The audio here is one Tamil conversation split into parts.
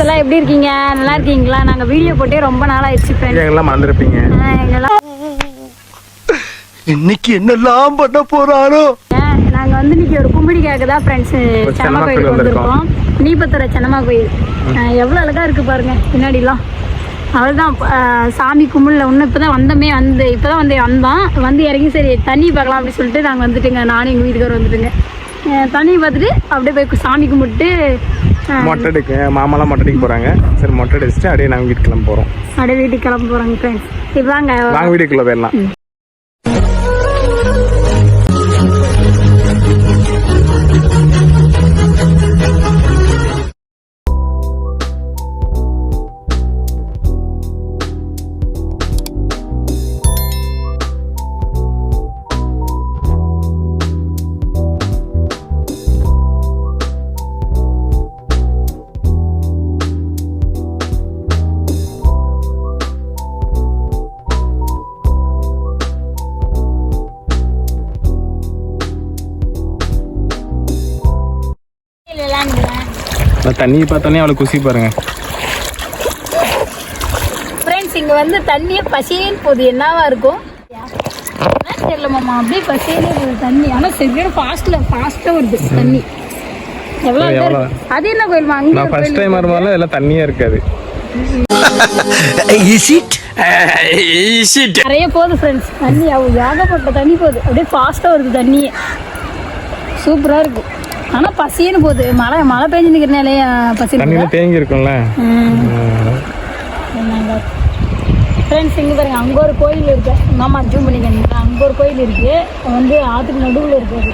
எல்லாம் எப்படி இருக்கீங்க? நல்லா இருக்கீங்களா? நாங்க வீடியோ போட்டே ரொம்ப நாள் ஆயிடுச்சு ஃப்ரெண்ட்ஸ் எங்கெல்லாம் மறந்துருப்பீங்க. இன்னைக்கு என்னெல்லாம் பண்ண போறாரோ நாங்க வந்து இன்னைக்கு ஒரு கும்பிடி கேட்க தான் ஃப்ரெண்ட்ஸ் சென்னமா கோயிலுக்கு கோயில் வந்திருக்கோம். நீபத்துறை சென்னமா கோயில். எவ்வளவு அழகா இருக்கு பாருங்க பின்னாடிலாம். அவ்வளோதான் சாமி கும்பிடல. ஒன்று இப்போ தான் வந்தோமே வந்து இப்போ தான் வந்து வந்தோம் வந்து இறங்கி சரி தண்ணி பார்க்கலாம் அப்படின்னு சொல்லிட்டு நாங்கள் வந்துட்டுங்க. நானும் எங்கள் வீட்டுக்காரர் வந்துட்டுங்க. தண்ணி பார்த்துட்டு அப்படியே போய் சாமி கும்பிட்டு மொட்டை அடிக்க மாமாலாம் மொட்டை அடிக்க போறாங்க. சரி மொட்டை அடிச்சுட்டு அப்படியே நாங்கள் வீட்டுக்கு கிளம்ப போறோம். அப்படியே வீட்டுக்கு கிளம்ப போகிறாங்க ஃப்ரெண்ட்ஸ் இப்போதாங்க நாங்க வீட்டுக்குள்ள போயிடலாம். தண்ணியை பார்த்தோன்னே அவளை குசி பாருங்க. ஃப்ரெண்ட்ஸ் இங்கே வந்து தண்ணியே பசியேன்னு போகுது. என்னவா இருக்கும்? தெரியல மாமா. அப்படியே பசியேனே போகுது தண்ணி. ஆனால் சரியான ஃபாஸ்ட்டில் ஃபாஸ்ட்டாக வருது தண்ணி. எவ்வளோ அது என்ன கோயில்மா? அங்கே நான் ஃபர்ஸ்ட் டைம் வரும்போது எல்லாம் தண்ணியே இருக்காது. நிறைய போகுது ஃப்ரெண்ட்ஸ் தண்ணி ஏகப்பட்ட தண்ணி போகுது. அப்படியே ஃபாஸ்ட்டாக வருது தண்ணியே. சூப்பராக இருக்கு. ஆனால் பசியேன்னு போகுது. மழை மழை பெஞ்சு நிற்கிறனாலே பசி தண்ணியில தேங்கி இருக்கும்ல ஃப்ரெண்ட்ஸ் இங்கே பாருங்க அங்கே ஒரு கோயில் இருக்கு. மாமா ஜூம் பண்ணிக்கிறீங்க அங்கே ஒரு கோயில் இருக்கு. வந்து ஆற்றுக்கு நடுவில் இருக்கு அது.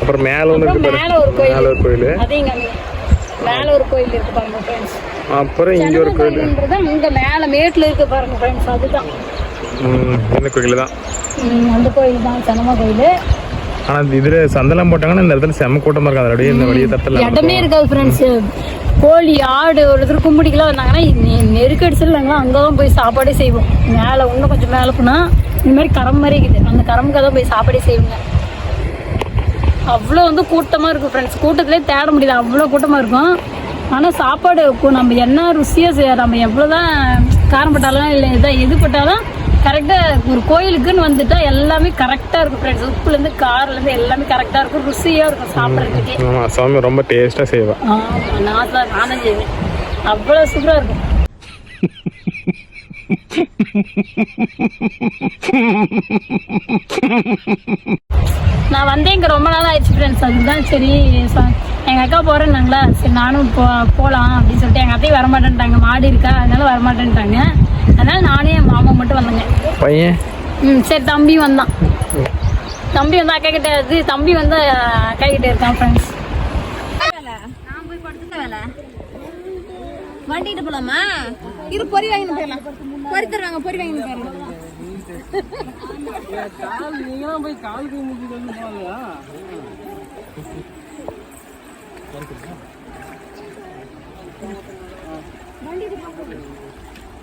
அப்புறம் மேல ஒன்று மேலே ஒரு பாரு. மேல ஒரு கோயில். கோயில். அதே இங்கே மேலே ஒரு கோயில் இருக்கு பாருங்க ஃப்ரெண்ட்ஸ் அப்புறம் இங்க ஒரு கோயில். இங்கே மேலே மேட்டில் இருக்கு பாருங்க ஃப்ரெண்ட்ஸ் அதுதான். இந்த கோயில் தான் அந்த கோயில் தான் சனமா கோயில். ஆனா இதுல சந்தனம் போட்டாங்கன்னா இந்த இடத்துல செம கூட்டமா இருக்காது அப்படியே இந்த வழியை தட்டல இடமே இருக்காது ஃப்ரெண்ட்ஸ் கோழி ஆடு ஒருத்தர் கும்பிடிக்கலாம் வந்தாங்கன்னா நெருக்கடிச்சல் நாங்கள் அங்கே தான் போய் சாப்பாடே செய்வோம். மேலே இன்னும் கொஞ்சம் மேலே போனால் இந்த மாதிரி கரம் மாதிரி இருக்குது. அந்த கரமுக்கு தான் போய் சாப்பாடே செய்வோங்க. அவ்வளோ வந்து கூட்டமாக இருக்கும் ஃப்ரெண்ட்ஸ் கூட்டத்திலே தேட முடியல. அவ்வளோ கூட்டமாக இருக்கும். ஆனால் சாப்பாடு நம்ம என்ன ருசியாக செய்ய நம்ம எவ்வளோ தான் காரம் பட்டாலும் இல்லை எதா எது பட்டாலும் கரெக்டாக ஒரு கோயிலுக்குன்னு வந்துட்டா எல்லாமே கரெக்டாக இருக்கும் ஃப்ரெண்ட்ஸ் உப்புலேருந்து கார்லேருந்து எல்லாமே கரெக்டாக இருக்கும். ருசியாக இருக்கும் சாப்பிட்றதுக்கே. ஆமா. சுவாமி ரொம்ப டேஸ்டா செய்வா. ஆமா நான் தான் நான் தான் செய்வேன். அவ்வளோ சூப்பராக இருக்கும். நான் வந்து இங்கே ரொம்ப நாள் ஆயிடுச்சு ஃப்ரெண்ட்ஸ் அதுதான் சரி எங்கள் அக்கா போகிறேன்னாங்களா சரி நானும் போ போகலாம் அப்படின்னு சொல்லிட்டு எங்கள் அத்தையும் வரமாட்டேன்ட்டாங்க. மாடு இருக்கா? அதனால வரமாட்டேன்ட்டாங்க. அதனால நானே பையன்? ம் சரி தம்பி வந்தான். தம்பி வந்து அக்கா கிட்ட இது தம்பி வந்து அக்கா கிட்ட இருக்கான் ஃப்ரெண்ட்ஸ் வண்டிட்டு போலாமா? இரு பொறி வாங்கிட்டு போயிடலாம். பொறி தருவாங்க பொறி வாங்கிட்டு போயிடலாம்.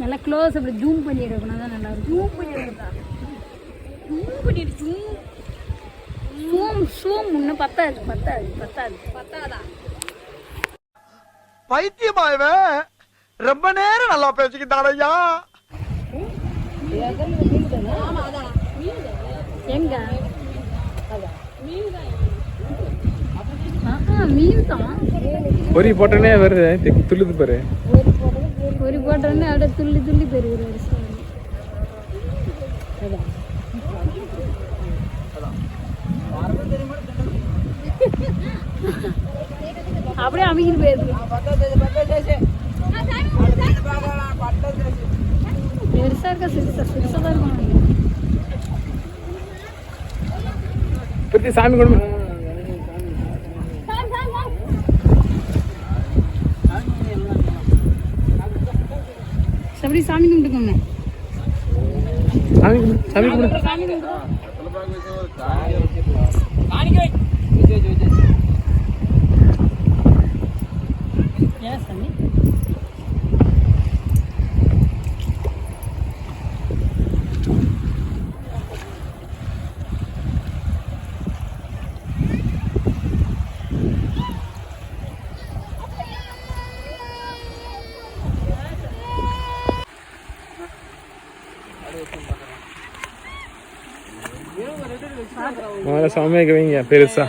நல்லா க்ளோஸ் அப்படி ஜூம் பண்ணி எடுக்கணும் தான் நல்லா இருக்கும். ஜூம் பண்ணி ஜூம் பண்ணிட்டு ஜூம் ஜூம் ஜூம் இன்னும் பத்தாது பத்தாது பத்தாது பத்தாதா? பைத்தியமா இவன் ரொம்ப நேரம் நல்லா பேசிக்கிட்டான் ஐயா. எங்க? ஆஹா, மீன் தான் பொறி போட்டோன்னே வருது. துள்ளுது பாரு. ஒரு போட்டோன்னு அப்படியே துள்ளி துள்ளி பெறுகிறாரு அப்படியே அமைக்கிட்டு போயிருக்கு பெருசா இருக்கா சிறுசா சிறுசா தான் இருக்கும் சாமி கொண்டு அப்படி சாமி கும்பிட்டுக்கோங்க சாமி கும்பிடு சாமி கும்பிடு. சாமி கும்பிட்டு முதல்ல சாமி வைக்க வைங்க பெருசா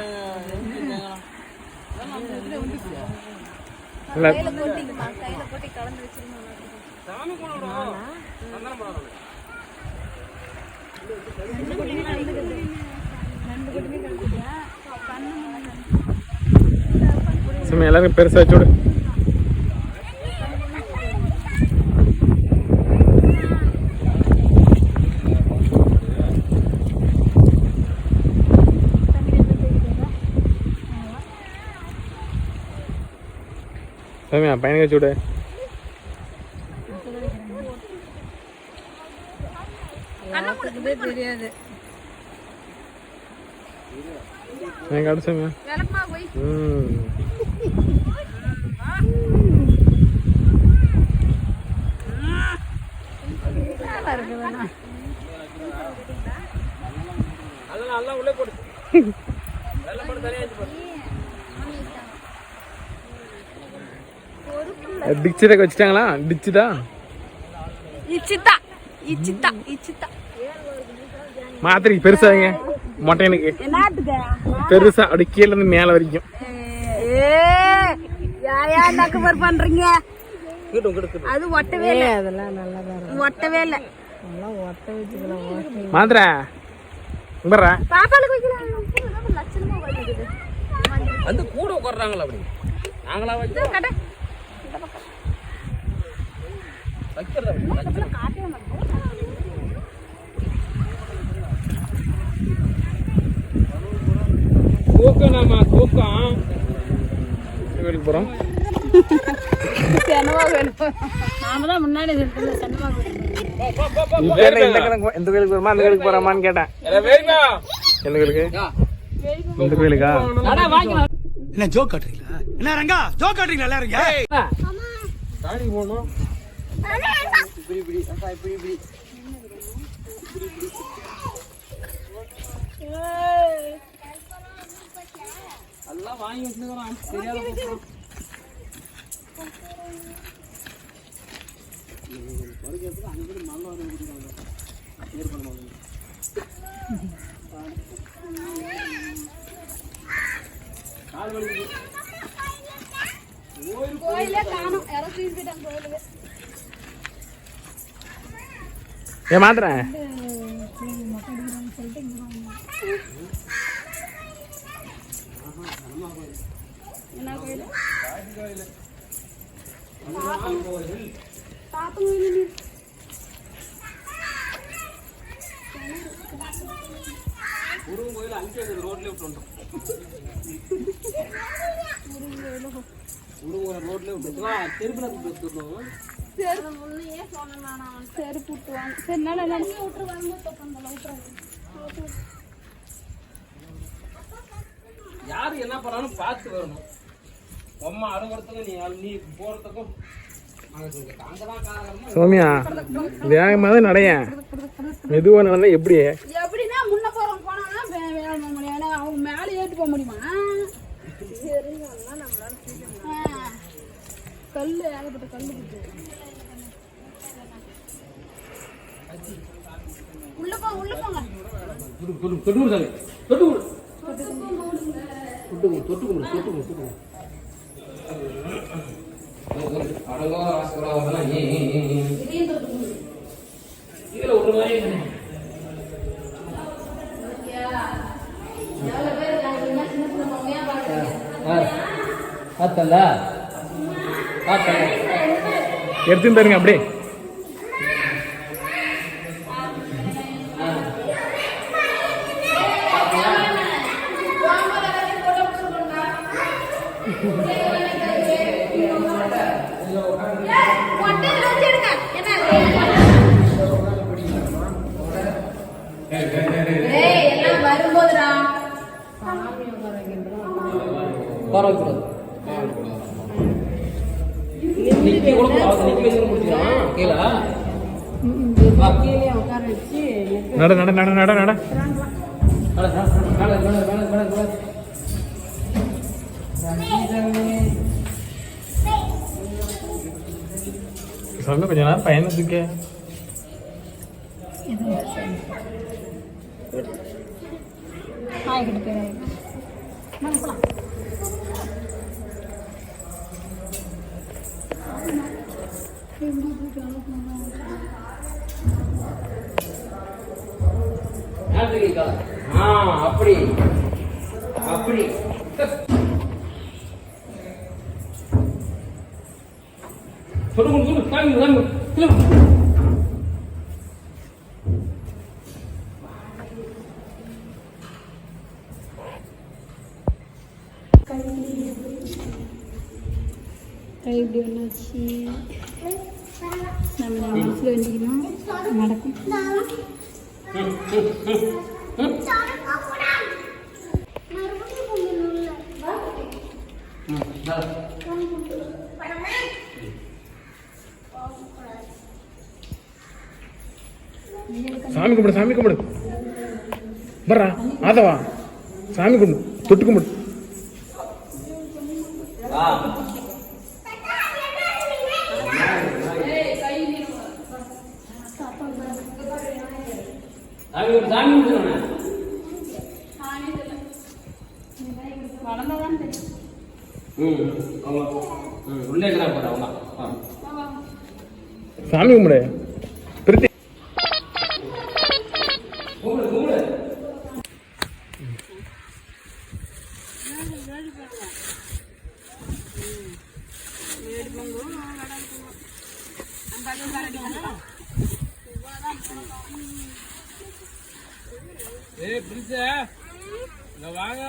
இல்ல போட்டிங்கம்மா கையில போட்டு கலந்து வச்சிருந்தோம் சாமி எல்லாரும் பெருசா வச்சு சாமி பையனுக்கு விடு தெரியாது. எனக்கு அடுத்த சாமி விளக்குமா போய். ம். நல்லா இருக்கு வேணா டிச்சு தக்க வச்சுட்டாங்களா? டிச்சு தான்? இச்சித்தா இச்சித்தா இச்சித்தா. மாத்திரைக்கு பெருசா வைங்க. மொட்டையனுக்கு. பெருசா அப்படி கீழ இருந்து மேல வரைக்கும். ஏ யாயா நக்குமர் பண்றீங்க? அது ஒட்டவே இல்ல. அதெல்லாம் நல்லா ஒட்டவே இல்ல. மாத்திரை. பாப்பாளுக்கு வைக்கலாம். வந்து கூட உட்கார்றாங்களா அப்படி? நாங்களா வச்சு கடை வைக்கிறதா தூக்கம் நாம தூக்கம் கோயிலுக்கு போறோம் செனவா வேணும் நாம தான் முன்னாடி இருக்கிற சன்னமா இப்ப என்ன இந்த கணக்கு இந்த கோயிலுக்கு போறோமா அந்த கோயிலுக்கு போறோமான்னு கேட்டேன். வேறுங்க எந்த கோயிலுக்கு? இந்த கோயிலுக்கா? என்ன ஜோக் காட்டுறீங்களா? என்ன ரங்கா? ஜோக் காட்டுறீங்களா எல்லாரும் தாடி போகணும் எல்லாம் வாங்கி வச்சுக்கிறான் தெரியாத போட்டுறான். கோயிலே காணும் யாரோ தூக்கி போயிட்டாங்க கோயிலுக்கு ஏன் கோயிலே காணும் கோயில் முருகன் கோயில் அங்கே இருக்குது ரோட்லேயே விட்டு வந்துட்டோம் முருகன் விட்டு திருப்பி செருப்பு முன்னையே நான் சரி நல்லா நல்லா விட்டுருவாங்க விட்டுருவாங்க யாரு என்ன பண்ணாலும் பார்த்து வரணும். அம்மா அறுவறதுக்கும் நீ நீ போறதுக்கும் சோமியா வேகமாக தான் நடையேன் மெதுவா நடந்தா எப்படி? எப்படின்னா முன்ன முடியும் ஏன்னா அவங்க மேலே ஏற்றி போக முடியுமா? சரிங்கலாம் நம்மளால ஆ. கல்லு ஏகப்பட்ட கல்லு தொட்டு தொட்டு கொடு சாமி தொட்டு கொடு தொட்டு தொட்டு தொட்டு தொட்டு அடங்கோ இதுல ஒரு மாதிரி ஆ. பார்த்தல பார்த்தல எடுத்துன்னு பாருங்க அப்படியே நிக்க கூட கூடாது நிக்க வச்சு முடிச்சிடலாம் கீழே நட நட நட நட நட மேல மேல மேல மேல மேல மேல சொல்ல கொஞ்ச நேரம் பயணத்துக்கு ஆகிட்டு போயிடாது அப்படி. அப்படி. சொல்லு சொல்லு சொல்லு காமி காமி கை இப்படி ஒன்றாச்சு நம்ம மனசில் வேண்டிக்கணும் நடக்கும். சாமி கும்பிடு சாமி கும்பிடு. பர்றா ஆதவா. சாமி கும்பிடு தொட்டு கும்பிடு ஆ சாமி கும்பிடு, சாமி கும்பிடுறேன் வளர்ந்தாதான் தெரியும் ம் அவங்க ம் உள்ளே இருக்கிறா போற அவங்க ஆ. சாமி கும்பிடு. பிரித்தி ஏய் பிரிட்ஜ இங்க வாங்க.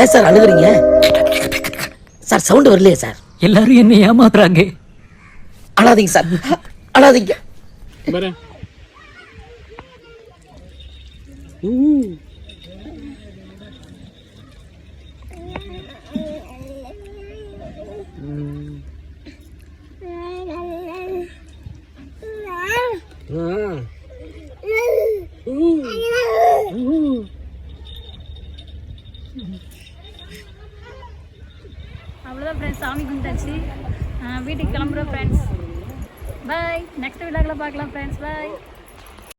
ஏன் சார் அழுகுறீங்க? சார் சவுண்ட் வரலையே சார். எல்லாரும் என்ன ஏமாத்துறாங்க. அழாதீங்க சார். அழாதீங்க. 拜。拜